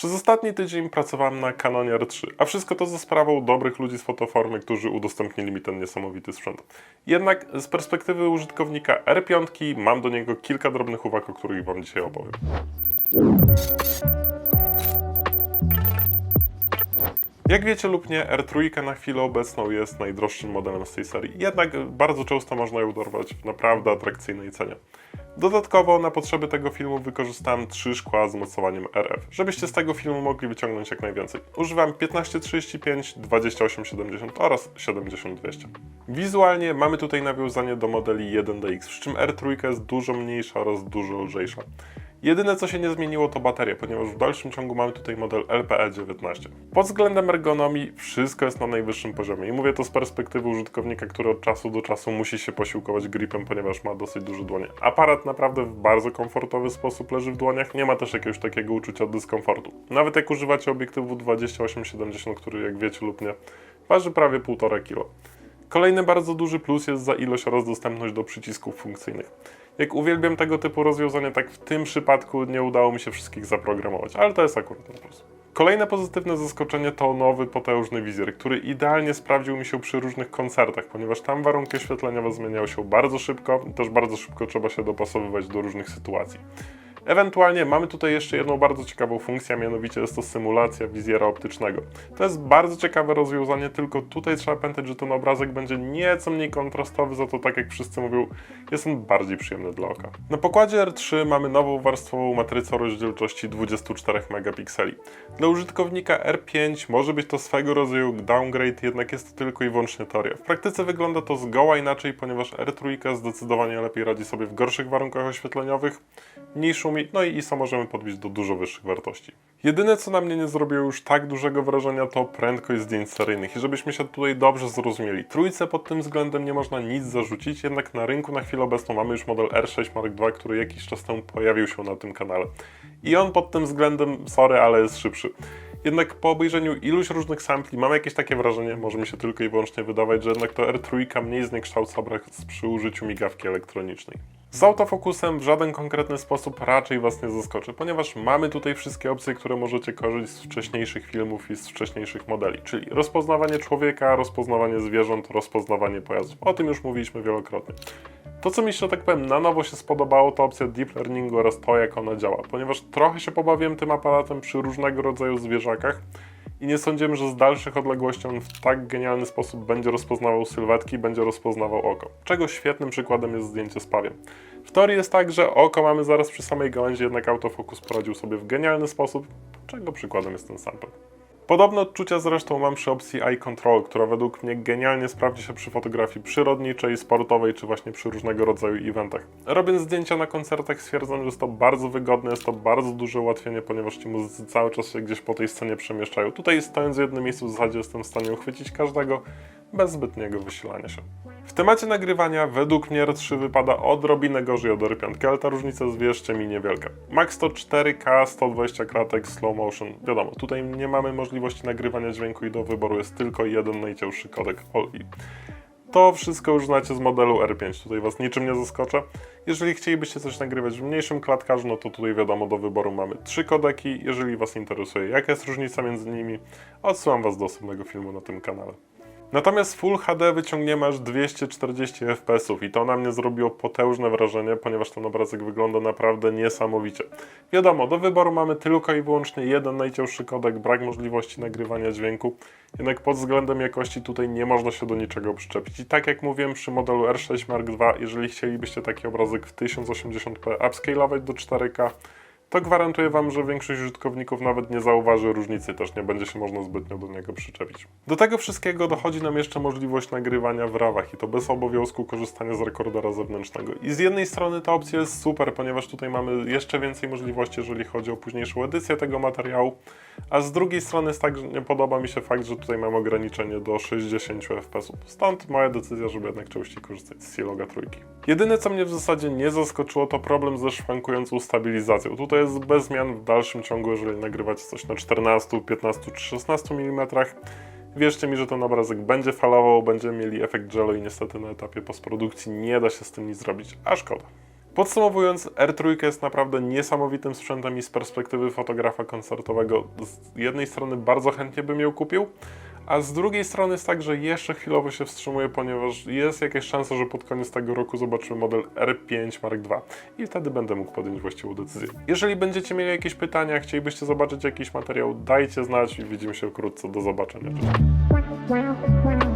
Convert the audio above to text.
Przez ostatni tydzień pracowałem na Canonie R3, a wszystko to za sprawą dobrych ludzi z fotoformy, którzy udostępnili mi ten niesamowity sprzęt. Jednak z perspektywy użytkownika R5 mam do niego kilka drobnych uwag, o których Wam dzisiaj opowiem. Jak wiecie lub nie, R3 na chwilę obecną jest najdroższym modelem z tej serii, jednak bardzo często można ją dorwać w naprawdę atrakcyjnej cenie. Dodatkowo na potrzeby tego filmu wykorzystałem trzy szkła z mocowaniem RF, żebyście z tego filmu mogli wyciągnąć jak najwięcej. Używam 1535, 2870 oraz 7200. Wizualnie mamy tutaj nawiązanie do modeli 1DX, przy czym R3 jest dużo mniejsza oraz dużo lżejsza. Jedyne co się nie zmieniło to bateria, ponieważ w dalszym ciągu mamy tutaj model LPE19. Pod względem ergonomii wszystko jest na najwyższym poziomie i mówię to z perspektywy użytkownika, który od czasu do czasu musi się posiłkować gripem, ponieważ ma dosyć duże dłonie. Aparat naprawdę w bardzo komfortowy sposób leży w dłoniach, nie ma też jakiegoś takiego uczucia dyskomfortu. Nawet jak używacie obiektywu 28-70, który jak wiecie lub nie, waży prawie 1,5 kg. Kolejny bardzo duży plus jest za ilość oraz dostępność do przycisków funkcyjnych. Jak uwielbiam tego typu rozwiązania, tak w tym przypadku nie udało mi się wszystkich zaprogramować, ale to jest akurat na plus. Kolejne pozytywne zaskoczenie to nowy, potężny wizjer, który idealnie sprawdził mi się przy różnych koncertach, ponieważ tam warunki oświetleniowe zmieniały się bardzo szybko i też bardzo szybko trzeba się dopasowywać do różnych sytuacji. Ewentualnie mamy tutaj jeszcze jedną bardzo ciekawą funkcję, a mianowicie jest to symulacja wizjera optycznego. To jest bardzo ciekawe rozwiązanie, tylko tutaj trzeba pamiętać, że ten obrazek będzie nieco mniej kontrastowy, za to tak jak wszyscy mówią, jest on bardziej przyjemny dla oka. Na pokładzie R3 mamy nową warstwową matrycę o rozdzielczości 24 megapikseli. Dla użytkownika R5 może być to swego rodzaju downgrade, jednak jest to tylko i wyłącznie teoria. W praktyce wygląda to zgoła inaczej, ponieważ R3 zdecydowanie lepiej radzi sobie w gorszych warunkach oświetleniowych, mniej szumi, no i ISO możemy podbić do dużo wyższych wartości. Jedyne co na mnie nie zrobiło już tak dużego wrażenia to prędkość zdjęć seryjnych i żebyśmy się tutaj dobrze zrozumieli. Trójce pod tym względem nie można nic zarzucić, jednak na rynku na chwilę obecną mamy już model R6 Mark II, który jakiś czas temu pojawił się na tym kanale. I on pod tym względem, sorry, ale jest szybszy. Jednak po obejrzeniu iluś różnych sampli mam jakieś takie wrażenie, może mi się tylko i wyłącznie wydawać, że jednak to R3 mniej zniekształca obraz przy użyciu migawki elektronicznej. Z autofokusem w żaden konkretny sposób raczej Was nie zaskoczy, ponieważ mamy tutaj wszystkie opcje, które możecie korzystać z wcześniejszych filmów i z wcześniejszych modeli, czyli rozpoznawanie człowieka, rozpoznawanie zwierząt, rozpoznawanie pojazdów. O tym już mówiliśmy wielokrotnie. To, co mi się, tak powiem, na nowo się spodobało, to opcja Deep Learningu oraz to, jak ona działa, ponieważ trochę się pobawiłem tym aparatem przy różnego rodzaju zwierzakach i nie sądziłem, że z dalszych odległości on w tak genialny sposób będzie rozpoznawał sylwetki, będzie rozpoznawał oko. Czego świetnym przykładem jest zdjęcie z pawiem. W teorii jest tak, że oko mamy zaraz przy samej gałęzi, jednak autofokus poradził sobie w genialny sposób, czego przykładem jest ten sample. Podobne odczucia zresztą mam przy opcji Eye Control, która według mnie genialnie sprawdzi się przy fotografii przyrodniczej, sportowej czy właśnie przy różnego rodzaju eventach. Robiąc zdjęcia na koncertach stwierdzam, że jest to bardzo wygodne, jest to bardzo duże ułatwienie, ponieważ ci muzycy cały czas się gdzieś po tej scenie przemieszczają. Tutaj stojąc w jednym miejscu w zasadzie jestem w stanie uchwycić każdego bez zbytniego wysilania się. W temacie nagrywania według mnie R3 wypada odrobinę gorzej od R5, ale ta różnica jest wierzcie mi niewielka. Max to 4K, 120 kratek, slow motion. Wiadomo, tutaj nie mamy możliwości nagrywania dźwięku i do wyboru jest tylko jeden najcięższy kodek. To wszystko już znacie z modelu R5, tutaj Was niczym nie zaskoczę. Jeżeli chcielibyście coś nagrywać w mniejszym klatkarzu, no to tutaj wiadomo, do wyboru mamy trzy kodeki. Jeżeli Was interesuje, jaka jest różnica między nimi, odsyłam Was do osobnego filmu na tym kanale. Natomiast Full HD wyciągniemy aż 240 fps i to na mnie zrobiło potężne wrażenie, ponieważ ten obrazek wygląda naprawdę niesamowicie. Wiadomo, do wyboru mamy tylko i wyłącznie jeden najcięższy kodek, brak możliwości nagrywania dźwięku, jednak pod względem jakości tutaj nie można się do niczego przyczepić. I tak jak mówiłem przy modelu R6 Mark II, jeżeli chcielibyście taki obrazek w 1080p upscalować do 4K, to gwarantuję Wam, że większość użytkowników nawet nie zauważy różnicy, też nie będzie się można zbytnio do niego przyczepić. Do tego wszystkiego dochodzi nam jeszcze możliwość nagrywania w rawach i to bez obowiązku korzystania z rekordera zewnętrznego. I z jednej strony ta opcja jest super, ponieważ tutaj mamy jeszcze więcej możliwości, jeżeli chodzi o późniejszą edycję tego materiału, a z drugiej strony jest tak, że nie podoba mi się fakt, że tutaj mam ograniczenie do 60 fps. Stąd moja decyzja, żeby jednak częściej korzystać z Siloga trójki. Jedyne co mnie w zasadzie nie zaskoczyło to problem ze szwankującą stabilizacją. Tutaj jest bez zmian w dalszym ciągu, jeżeli nagrywać coś na 14, 15 czy 16 mm. Wierzcie mi, że ten obrazek będzie falował, będziemy mieli efekt jello i niestety na etapie postprodukcji nie da się z tym nic zrobić, a szkoda. Podsumowując, R3 jest naprawdę niesamowitym sprzętem i z perspektywy fotografa koncertowego z jednej strony bardzo chętnie bym ją kupił, a z drugiej strony jest tak, że jeszcze chwilowo się wstrzymuję, ponieważ jest jakaś szansa, że pod koniec tego roku zobaczymy model R5 Mark II i wtedy będę mógł podjąć właściwą decyzję. Jeżeli będziecie mieli jakieś pytania, chcielibyście zobaczyć jakiś materiał, dajcie znać i widzimy się wkrótce. Do zobaczenia. Cześć.